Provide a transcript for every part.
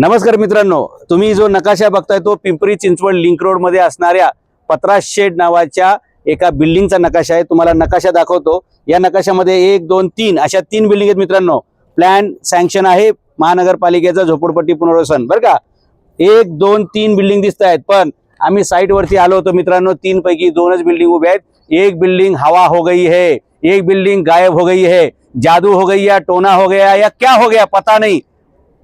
नमस्कार मित्रांनो तुम्ही जो नकाशा बघताय तो पिंपरी चिंचवड लिंक रोडमध्ये असणाऱ्या पत्रा शेड नावाच्या एका बिल्डिंगचा नकाशा आहे. तुम्हाला नकाशा दाखवतो. या नकाशामध्ये एक दोन तीन अशा तीन बिल्डिंग आहेत मित्रांनो. प्लॅन सँक्शन आहे. महानगरपालिकेचं झोपडपट्टी पुनर्वसन. बरं का? एक दोन तीन बिल्डिंग दिसत आहेत. पण आम्ही साईटवरती आलो होतो मित्रांनो. तीन पैकी दोनच बिल्डिंग उभे आहेत. एक बिल्डिंग हवा हो गई है. एक बिल्डिंग गायब हो गई है. जादू हो गई या टोना हो गया या क्या हो गया? पता नाही.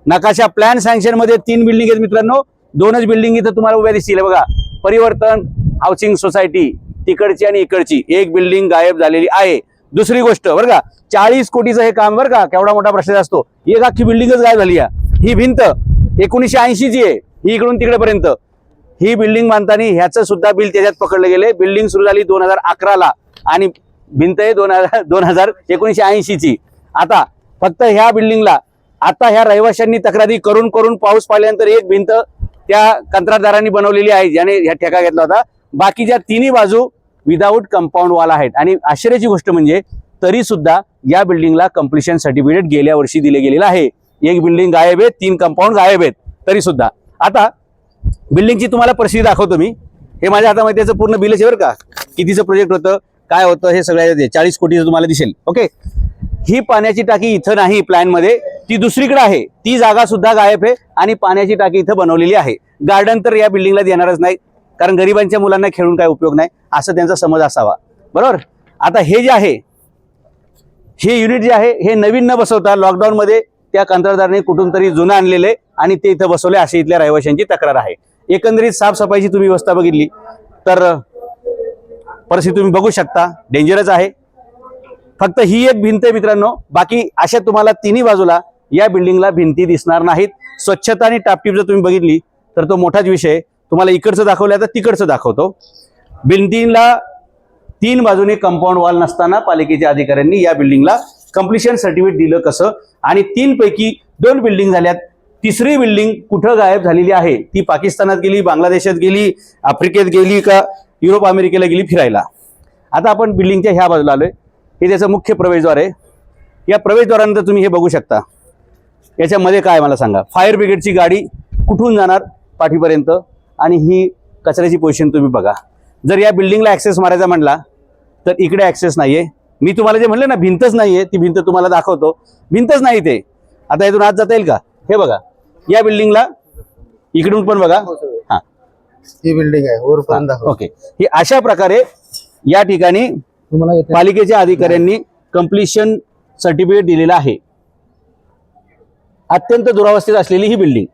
नकाशा प्लॅन सँक्शनमध्ये तीन बिल्डिंग आहेत मित्रांनो. दोनच बिल्डिंग इथं तुम्हाला उभ्या दिसतील. बघा परिवर्तन हाऊसिंग सोसायटी तिकडची आणि इकडची. एक बिल्डिंग गायब झालेली आहे. दुसरी गोष्ट बरं का चाळीस कोटीचं हे काम बरं का केवढा मोठा प्रश्न असतो. एक अख्खी बिल्डिंगच गायब झाली आहे ही भिंत एकोणीसशे ऐंशीची आहे ही इकडून तिकडेपर्यंत. ही बिल्डिंग बांधताना ह्याचं सुद्धा बिल त्याच्यात पकडलं गेले बिल्डिंग सुरू झाली दोन हजार अकराला. आणि भिंत आहे दोन हजार दोन हजार एकोणीसशे ऐंशीची. आता फक्त ह्या बिल्डिंगला आता ह्या रहिवाशांनी तक्रारी करून करून पाऊस पडल्यानंतर एक भिंत त्या कंत्राटदारांनी बनवलेली आहे ज्याने ह्या ठेका घेतला होता. बाकीच्या तिन्ही बाजू विदाऊट कंपाऊंड वाल आहेत. आणि आश्चर्याची गोष्ट म्हणजे तरी सुद्धा या बिल्डिंगला कम्प्लिशन सर्टिफिकेट गेल्या वर्षी दिले गेलेलं आहे. एक बिल्डिंग गायब आहे तीन कंपाऊंड गायब आहेत तरी सुद्धा आता बिल्डिंगची तुम्हाला परिस्थिती दाखवतो मी. हे माझ्या हातामध्ये त्याचं पूर्ण बिल आहे बरं का? कितीचं प्रोजेक्ट होतं काय होतं हे सगळ्या चाळीस कोटीचं तुम्हाला दिसेल. ओके ही पाण्याची टाकी इथं नाही प्लॅनमध्ये. ती दुसरीकडे आहे. ती जागा सुद्धा गायब आहे आणि पाण्याची टाकी इथं बनवलेली आहे. गार्डन तर या बिल्डिंगला देणारच नाही कारण गरिबांच्या मुलांना खेळून काय उपयोग नाही? असं त्यांचा समज असावा. बरोबर? आता हे जे आहे हे युनिट जे आहे हे नवीन न बसवता लॉकडाऊन मध्ये त्या कंत्राटदाराने कुठून तरी जुनं आणलेले आणि ते इथं बसवले अशी इथल्या रहिवाशांची तक्रार आहे. एकंदरीत साफसफाईची तुम्ही व्यवस्था बघितली तर परिस्थिती तुम्ही बघू शकता. डेंजरच आहे. फक्त ही एक भिंत आहे मित्रांनो. बाकी अशा तुम्हाला तिन्ही बाजूला या बिल्डिंगला भिंती दिसणार नाहीत. स्वच्छता आणि टापटीप जर तुम्ही बघितली तर तो मोठाच विषय तुम्हाला इकडचं दाखवलं तर तिकडचं दाखवतो. भिंतीला तीन बाजूने कंपाऊंड वॉल नसताना पालिकेच्या अधिकाऱ्यांनी या बिल्डिंगला कम्प्लिशन सर्टिफिकेट दिलं कसं? आणि तीन पैकी दोन बिल्डिंग झाल्यात. तिसरी बिल्डिंग कुठं गायब झालेली आहे? ती पाकिस्तानात गेली बांगलादेशात गेली आफ्रिकेत गेली का युरोप अमेरिकेला गेली फिरायला? आता आपण बिल्डिंगच्या ह्या बाजूला आलोय. हे त्याचं मुख्य प्रवेशद्वार आहे. या प्रवेशद्वारानंतर तुम्ही हे बघू शकता. याच्यामध्ये काय मला सांगा? फायर ब्रिगेडची गाडी कुठून जाणार पाठीपर्यंत? आणि ही कचऱ्याची पोझिशन तुम्ही बघा. जर या बिल्डिंगला ॲक्सेस मारायचा म्हणला तर इकडे ॲक्सेस नाहीये. मी तुम्हाला जे म्हणलं ना भिंतच नाहीये ती भिंत तुम्हाला दाखवतो. भिंतच नाही ते. आता इथून आत जाता येईल का? हे बघा. या बिल्डिंगला इकडून पण बघा. हा. ही बिल्डिंग आहे. ओके. ही अशा प्रकारे या ठिकाणी पालिकेच्या अधिकाऱ्यांनी कम्प्लिशन सर्टिफिकेट दिलेलं आहे. अत्यंत दुरावस्थेत असलेली ही बिल्डिंग.